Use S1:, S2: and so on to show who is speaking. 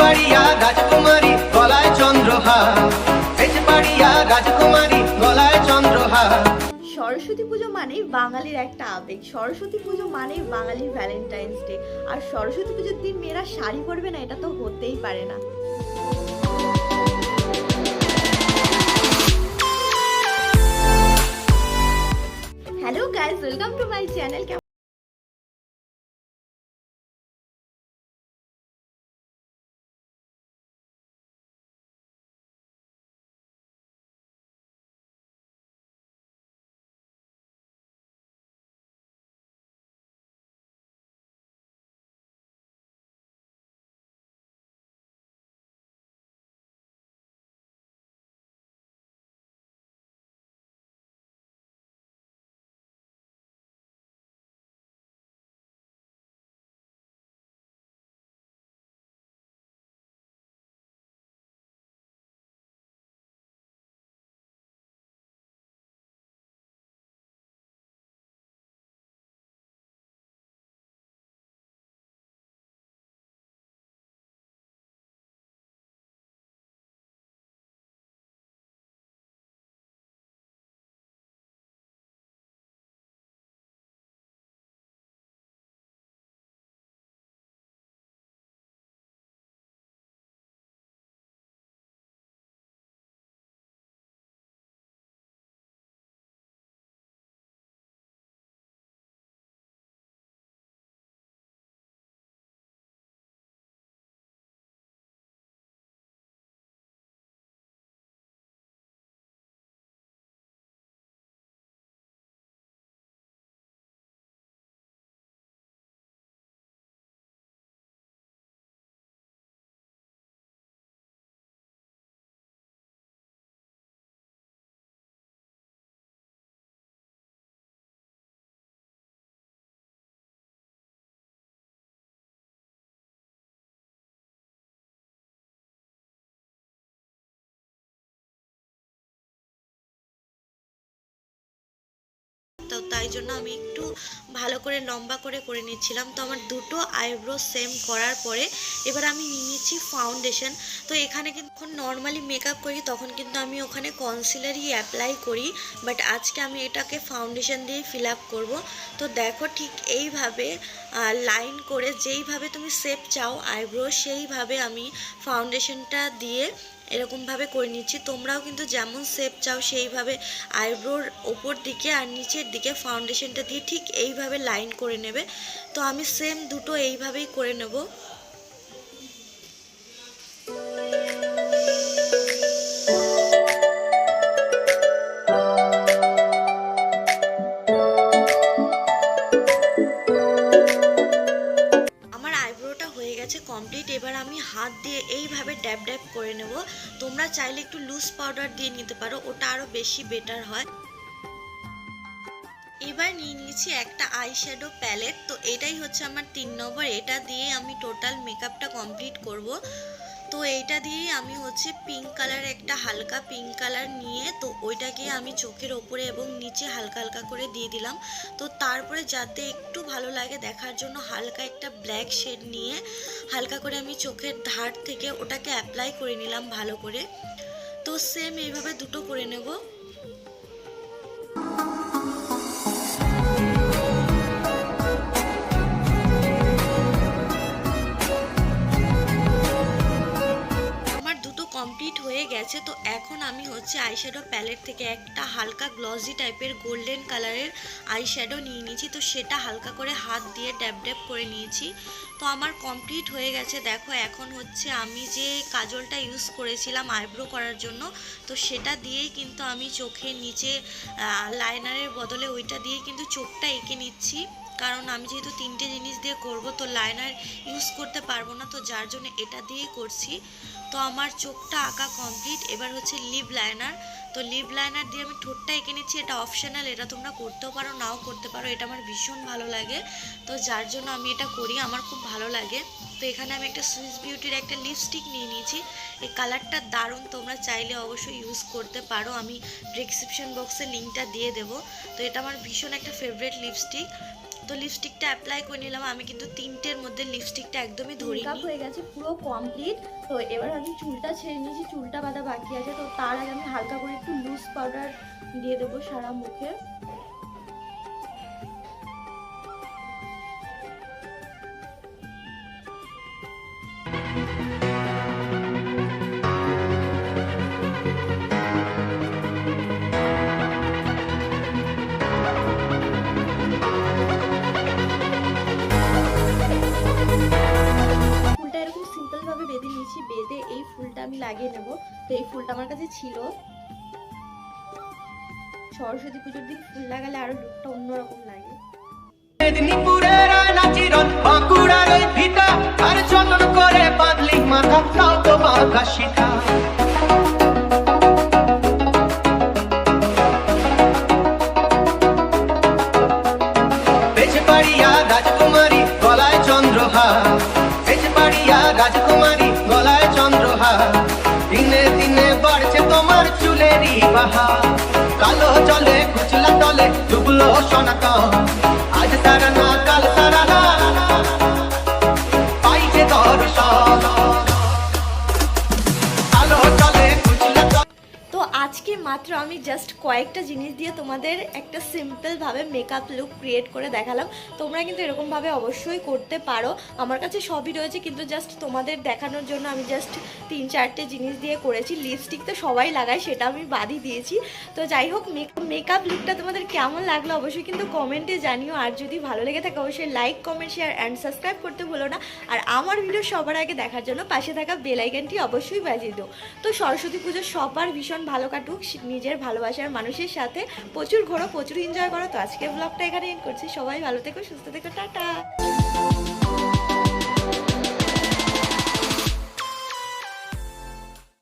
S1: পাড়িয়া রাজকুমারী গলায় রাজকুমারী গলায়
S2: সরস্বতী পুজো মানেই বাঙালির একটা আবেগ। সরস্বতী পুজো মানেই বাঙালির ভ্যালেন্টাইন্স ডে আর সরস্বতী পুজোর দিন মেয়েরা শাড়ি পরবে না, এটা তো হতেই পারে না। Hello guys welcome to my channel তাই জন্য আমি একটু ভালো করে লম্বা করে করে নিচ্ছিলাম। তো আমার দুটো আইব্রো সেম করার পরে এবার আমি নিয়ে নিচ্ছি ফাউন্ডেশন। তো এখানে কিন্তু নর্মালি মেকআপ করি তখন কিন্তু আমি ওখানে কনসিলারই অ্যাপ্লাই করি বাট আজকে আমি এটাকে ফাউন্ডেশন দিয়ে ফিল আপ করব। তো দেখো ঠিক এইভাবে লাইন করে যেইভাবে তুমি শেপ চাও আইব্রো, সেইভাবে আমি ফাউন্ডেশনটা দিয়ে এরকমভাবে করে নিচ্ছি। তোমরাও কিন্তু যেমন শেপ চাও সেইভাবে আইব্রোর ওপর দিকে আর নিচের দিকে ফাউন্ডেশনটা দিয়ে ঠিক এইভাবে লাইন করে নেবে। তো আমি সেম দুটো এইভাবেই করে নেব। কমপ্লিট এবার আমি হাত দিয়ে এইভাবে ড্যাব ড্যাব করে নেব। তোমরা চাইলে একটু লুজ পাউডার দিয়ে নিতে পারো, ওটা আরও বেশি বেটার হয়। এবার নিয়ে নিয়েছি একটা আই শ্যাডো প্যালেট তো এটাই হচ্ছে আমার তিন নম্বর, এটা দিয়ে আমি টোটাল মেকআপটা কমপ্লিট করব। তো এইটা দিয়েই আমি হচ্ছে পিঙ্ক কালার একটা হালকা পিঙ্ক কালার নিয়ে, তো ওইটাকে আমি চোখের ওপরে এবং নিচে হালকা হালকা করে দিয়ে দিলাম। তো তারপরে যাতে একটু ভালো লাগে দেখার জন্য হালকা একটা ব্ল্যাক শেড নিয়ে হালকা করে আমি চোখের ধার থেকে ওটাকে অ্যাপ্লাই করে নিলাম ভালো করে। তো সেম এইভাবে দুটো করে নেব। হচ্ছে আইশ্যাডো প্যালেট থেকে একটা হালকা গ্লসি টাইপের গোল্ডেন কালারের আইশ্যাডো নিয়ে নিয়েছি। তো সেটা হালকা করে হাত দিয়ে ড্যাব ড্যাব করে নিয়েছি। তো আমার কমপ্লিট হয়ে গেছে। দেখো, এখন হচ্ছে আমি যে কাজলটা ইউজ করেছিলাম আইব্রো করার জন্য, তো সেটা দিয়েই কিন্তু আমি চোখের নিচে লাইনারের বদলে ওইটা দিয়ে কিন্তু চোখটা এঁকে নিচ্ছি। কারণ আমি যেহেতু তিনটে জিনিস দিয়ে করব, তো লাইনার ইউজ করতে পারব না, তো যার জন্য এটা দিয়েই করছি। তো আমার চোখটা আঁকা কমপ্লিট এবার হচ্ছে লিপ লাইনার তো লিপ লাইনার দিয়ে আমি ঠোঁটটা এঁকে নিচ্ছি, এটা অপশনাল এটা তোমরা করতেও পারো, নাও করতে পারো, এটা আমার ভীষণ ভালো লাগে। তো যার জন্য আমি এটা করি, আমার খুব ভালো লাগে। তো এখানে আমি একটা সুইস বিউটির একটা লিপস্টিক নিয়ে নিয়েছি। এই কালারটা দারুণ, তোমরা চাইলে অবশ্যই ইউজ করতে পারো। আমি ডিসক্রিপশন বক্সে লিঙ্কটা দিয়ে দেবো। তো এটা আমার ভীষণ একটা ফেভারিট লিপস্টিক তো লিপস্টিকটা অ্যাপ্লাই করে নিলাম আমি কিন্তু তিনটের মধ্যে লিপস্টিকটা একদমই ধরি
S3: কাপ হয়ে গেছে পুরো কমপ্লিট তো এবার আমি চুলটা ছেড়ে নিয়েছি চুলটা বাঁধা বাকি আছে। তো তার আগে আমি হালকা করে একটু লুজ পাউডার দিয়ে দেবো সারা মুখে। লাগিয়ে নেব। তো এই ফুলটা আমার কাছে ছিল। সরস্বতী পুজোর দিন ফুল লাগালে আরও লুকটা অন্যরকম লাগে।
S1: বেজপাড়িয়া রাজকুমারী বাহার কালো জলে কুচলা তলে ডুবলো সনাতন আজ তারা না কাল তারা না।
S3: মাত্র আমি জাস্ট কয়েকটা জিনিস দিয়ে তোমাদের একটা সিম্পলভাবে মেকআপ লুক ক্রিয়েট করে দেখালাম। তোমরা কিন্তু এরকমভাবে অবশ্যই করতে পারো। আমার কাছে সবই রয়েছে, কিন্তু জাস্ট তোমাদের দেখানোর জন্য আমি জাস্ট তিন চারটে জিনিস দিয়ে করেছি। লিপস্টিক তো সবাই লাগায়, সেটা আমি বাদই দিয়েছি। তো যাই হোক মেকআপ লুকটা তোমাদের কেমন লাগল অবশ্যই কিন্তু কমেন্টে জানিও। আর যদি ভালো লেগে থাকে, অবশ্যই like comment share and subscribe করতে ভুলো না। আর আমার ভিডিও সবার আগে দেখার জন্য পাশে থাকা বেলাইকানটি অবশ্যই বাজিয়ে দিও। তো সরস্বতী পুজো সবার ভীষণ ভালো কাটুক। নিজের ভালোবাসার মানুষের সাথে প্রচুর ঘোরো, প্রচুর এনজয় করো। তো আজকে ব্লগটা এখানে এন্ড করছি। সবাই ভালো থেকো, সুস্থ থেকো, টাটা।